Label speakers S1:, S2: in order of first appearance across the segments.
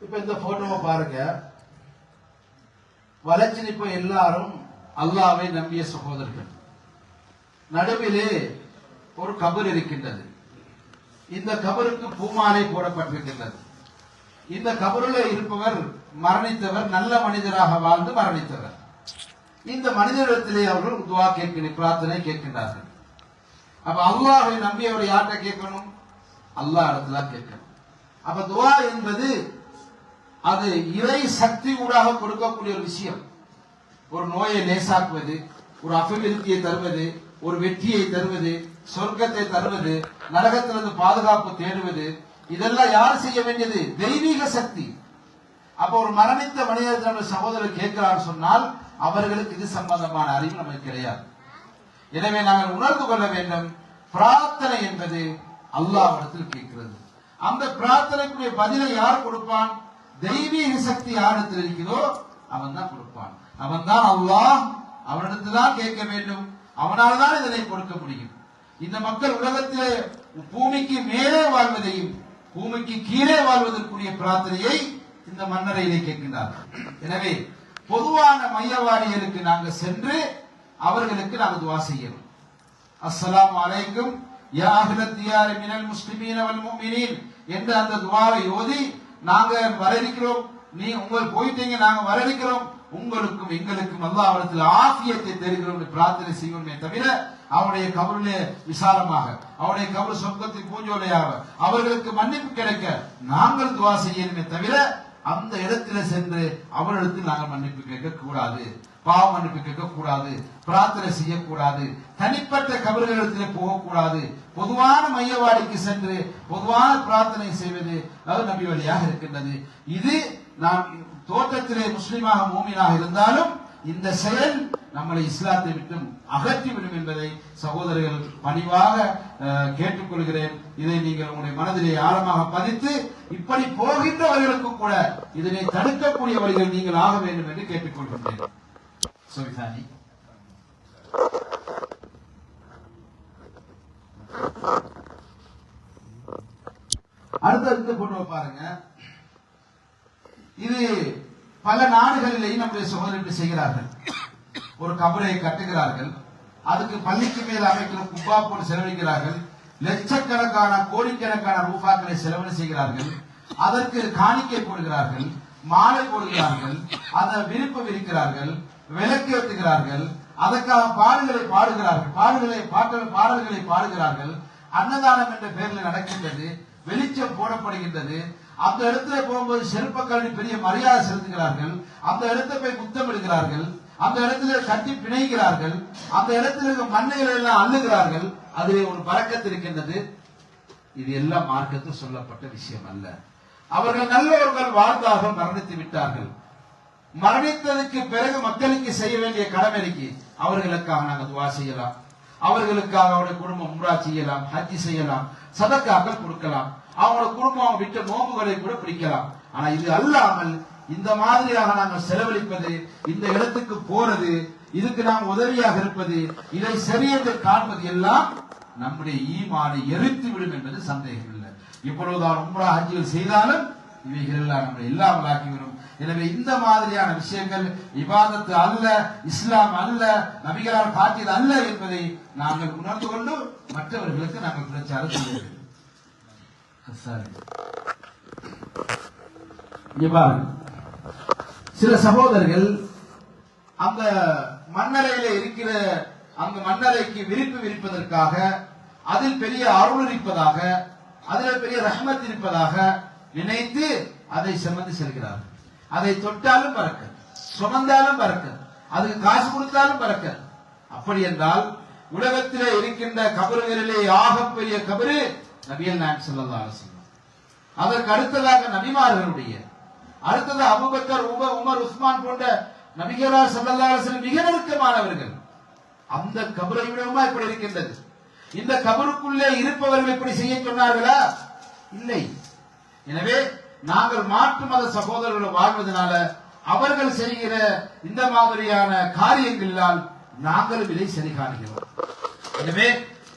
S1: இப்ப இந்த போட்டோவை பாருங்க. வளைச்சு நிற்ப எல்லாரும் அல்லாவை நம்பிய சகோதரர்கள். நடுவிலே ஒரு கபர் இருக்கின்றது. இந்த கபருக்கு பூமாலை போடப்பட்டிருக்கின்றது. இந்த கபருல இருப்பவர் மரணித்தவர் நல்ல மனிதராக வாழ்ந்து மரணித்தவர். இந்த மனிதரிடத்திலே அவர்கள் துவா கேட்கிற பிரார்த்தனை கேட்கின்றார்கள். அப்ப அல்லாஹை நம்பியவர் யார்கிட்ட கேட்கணும்? அல்லாஹ் இடத்துல கேட்கணும். அப்ப துவா என்பது அது இறை சக்தி ஊடாக கொடுக்கக்கூடிய ஒரு விஷயம். ஒரு நோயை லேசாக்குவது ஒரு அபிவிருத்தியை தருவது ஒரு வெற்றியை தருவது சொர்க்கத்தை தருவது நரகத்திலிருந்து பாதுகாப்பு தேடுவது இதெல்லாம் யார் செய்ய வேண்டியது? தெய்வீக சக்தி. அப்ப ஒரு மரணித்த மனிதர் சகோதரர் கேட்கிறார் சொன்னால் அவர்களுக்கு இது சம்பந்தமான அறிவு நமக்கு கிடையாது. எனவே நாங்கள் உணர்ந்து கொள்ள வேண்டும் பிரார்த்தனை என்பது அல்லாஹ்விடத்தில் கேட்கிறது. அந்த பிரார்த்தனைக்குரிய பதிலை யார் கொடுப்பான்? தெய்வீக சக்தி யாரிடத்தில் இருக்கிறதோ அவன் தான் கொடுப்பான். அவன் தான் அல்லாஹ் அவனிடத்தில் தான் கேட்க வேண்டும். அவனால் தான் இதனை கொடுக்க முடியும். இந்த மக்கள் உலகத்தில் பூமிக்கு மேலே வாழ்வதையும் பூமிக்கு கீழே வாழ்வதற்குரிய பிரார்த்தனையை இந்த மன்னரையிலே கேட்கின்றார்கள். எனவே பொதுவான மையவாடிகளுக்கு நாங்கள் சென்று அவர்களுக்கு நாங்கள் துவா செய்யணும். அஸ்லாம் அலைக்கும் யா அஹ்லத் தியாரி மினல் முஸ்லிமீன வல் முஃமினீன் என்ற அந்த துவாவை ஓதி நாங்க வர இருக்கிறோம் நீ உங்கள் போயிட்டீங்க நாங்க வர இருக்கிறோம் உங்களுக்கும் எங்களுக்கும் அல்லாஹ்விடத்தில் ஆஃபியத்தை தருகிறோம் என்று பிரார்த்தனை செய்வோமே தவிர அவனுடைய கபருளே விசாலமாக அவனுடைய கபர் சொர்க்கத்தில் பூஞ்சோலையாக அவர்களுக்கு மன்னிப்பு கிடைக்க நாங்கள் துவா செய்யணுமே தவிர அந்த இடத்துல சென்று அவரிடத்தில் நாங்கள் மன்னிப்பு கேட்க கூடாது பாவ மன்னிப்பு கேட்க கூடாது பிரார்த்தனை செய்யக்கூடாது தனிப்பட்ட கபர்களிடத்தில் போகக்கூடாது பொதுவான மையவாடிக்கு சென்று பொதுவான பிரார்த்தனை செய்வது அது நபி வழியாக இருக்கின்றது. இது நாம் தோட்டத்திலே முஸ்லீமாக மூமினாக இருந்தாலும் இந்த செயல் நம்மளை இஸ்லாத்தை விட்டும் அகற்றிவிடும் என்பதை சகோதரர்கள் பணிவாக கேட்டுக்கொள்கிறேன். இதை நீங்கள் உங்களுடைய மனதிலே ஆழமாக பதித்து இப்படி போகின்றவர்களுக்கும் கூட இதனை தடுக்கக்கூடிய வழிகள் நீங்கள் ஆக வேண்டும் என்று கேட்டுக்கொள்கின்றேன். சுவிதானி. அடுத்த இந்த போட்டோ பாருங்க. இது பல நாடுகளிலேயும் நம்முடைய சகோதரர்கள் செய்கிறார்கள். ஒரு கபரை கட்டுகிறார்கள். அதுக்கு பள்ளிக்கு மேல் அமைக்கிற குப்பா போட்டு செலவழிக்கிறார்கள். லட்சக்கணக்கான கோடிக்கணக்கான ரூபாக்களை செலவு செய்கிறார்கள். அதற்கு காணிக்கை போடுகிறார்கள் மாலை போடுகிறார்கள் அதை விருப்பம் விரிக்கிறார்கள் விளக்கு ஏற்றுகிறார்கள் அதற்காக பாடல்களை பாடுகிறார்கள் பாடல்களை பாட்டல் பாடல்களை பாடுகிறார்கள். அன்னதானம் என்ற பெயரில் நடக்கின்றது வெளிச்சம் போடப்படுகின்றது. அந்த இடத்துல போகும்போது செருப்ப கல்வி பெரிய மரியாதை செலுத்துகிறார்கள். அந்த இடத்தை போய் முத்தமிடுகிறார்கள். அந்த இடத்துல கட்டி பிணைகிறார்கள் அந்த இடத்துல இருக்க மண்ணைகளை எல்லாம் அள்ளுகிறார்கள் அதிலே ஒரு பறக்கத்து இருக்கின்றது. இது எல்லாம் மார்க்கத்தில் சொல்லப்பட்ட விஷயம் அல்ல. அவர்கள் நல்லவர்கள் வாழ்ந்தார்கள் மரணித்து விட்டார்கள். மரணித்ததுக்கு பிறகு மக்களுக்கு செய்ய வேண்டிய கடமைக்கு அவர்களுக்காக நாங்கள் துவா செய்யலாம். அவர்களுக்காக அவருடைய குடும்பம் உம்ரா செய்யலாம் ஹஜ்ஜி செய்யலாம் சதக்காக்கள் கொடுக்கலாம். அவங்களோட குடும்பம் விட்ட நோம்புகளை கூட பிடிக்கலாம். ஆனா இது அல்லாமல் இந்த மாதிரியாக நாங்கள் செலவழிப்பது இந்த இடத்துக்கு போறது இதுக்கு நாம் உதவியாக இருப்பது இதை சரியென்று காண்பது எல்லாம் நம்முடைய ஈமானை எரித்து விடும் என்பது சந்தேகம் இல்லை. இப்பொழுதுதான் உம்ரா ஹஜ்ஜில் செய்தாலும் இவைகள் எல்லாம் நம்மை இல்லாமலாக்கிவிடும். எனவே இந்த மாதிரியான விஷயங்கள் விவாதத்து அல்ல இஸ்லாம் அல்ல நபிகளால் காட்டியது அல்ல என்பதை நாங்கள் உணர்ந்து கொண்டு மற்றவர்களுக்கு நாங்கள் பிரச்சாரம் செய்ய வேண்டும். சரி. பாருங்க சில சகோதரர்கள் அந்த மண்ணறையில இருக்கிற அந்த மண்ணறைக்கு விரிப்பு விரிப்பதற்காக அதில் பெரிய அருள் இருப்பதாக அதில் பெரிய ரஹ்மத் இருப்பதாக நினைத்து அதை சுமந்து செல்கிறார்கள். அதை தொட்டாலும் பறக்க சுமந்தாலும் பறக்க அதுக்கு காசு கொடுத்தாலும் பறக்க. அப்படி என்றால் உலகத்திலே இருக்கின்ற கபறுகளிலே ஆகப்பெரிய கபரு நபியல் நான் சொல்லலாம் அலைஹி அதற்கு அடுத்ததாக நபிமார்களுடைய அடுத்தது அபுபக்கர் உப உமர் உஸ்மான் போன்ற நபிகரா சல்லல்லாசன் மிக நெருக்கமானவர்கள். அந்த கபரை விடமா இப்படி இருக்கின்றது? இந்த கபருக்குள்ளே இருப்பவர்கள் இப்படி செய்ய சொன்னார்களா? இல்லை. எனவே நாங்கள் மாற்று மத சகோதரர்கள் வாழ்வதனால அவர்கள் செய்கிற இந்த மாதிரியான காரியங்களால் நாங்களும் இதை சரி காணுகிறோம் எனவே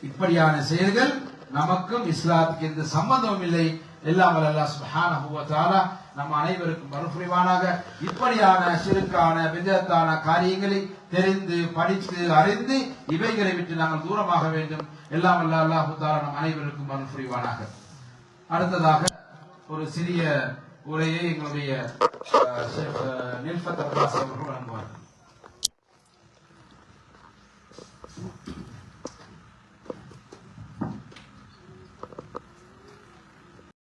S1: இப்படியான செயல்கள் நமக்கும் இஸ்லாத்துக்கு எந்த சம்பந்தமும் இல்லை. எல்லாம் வல்ல சுபஹான நம் அனைவருக்கும் மறுபுரிவானாக. இப்படியான சிறுக்கான விதத்தான காரியங்களை தெரிந்து படித்து அறிந்து இவைகளை விட்டு நாங்கள் தூரமாக வேண்டும். எல்லாம் அல்ல அல்லாஹ் தஆலா நம் அனைவருக்கும் மறுபுரிவானாக. அடுத்ததாக ஒரு சிறிய உரையை எங்களுடைய அஹ், அவர்கள்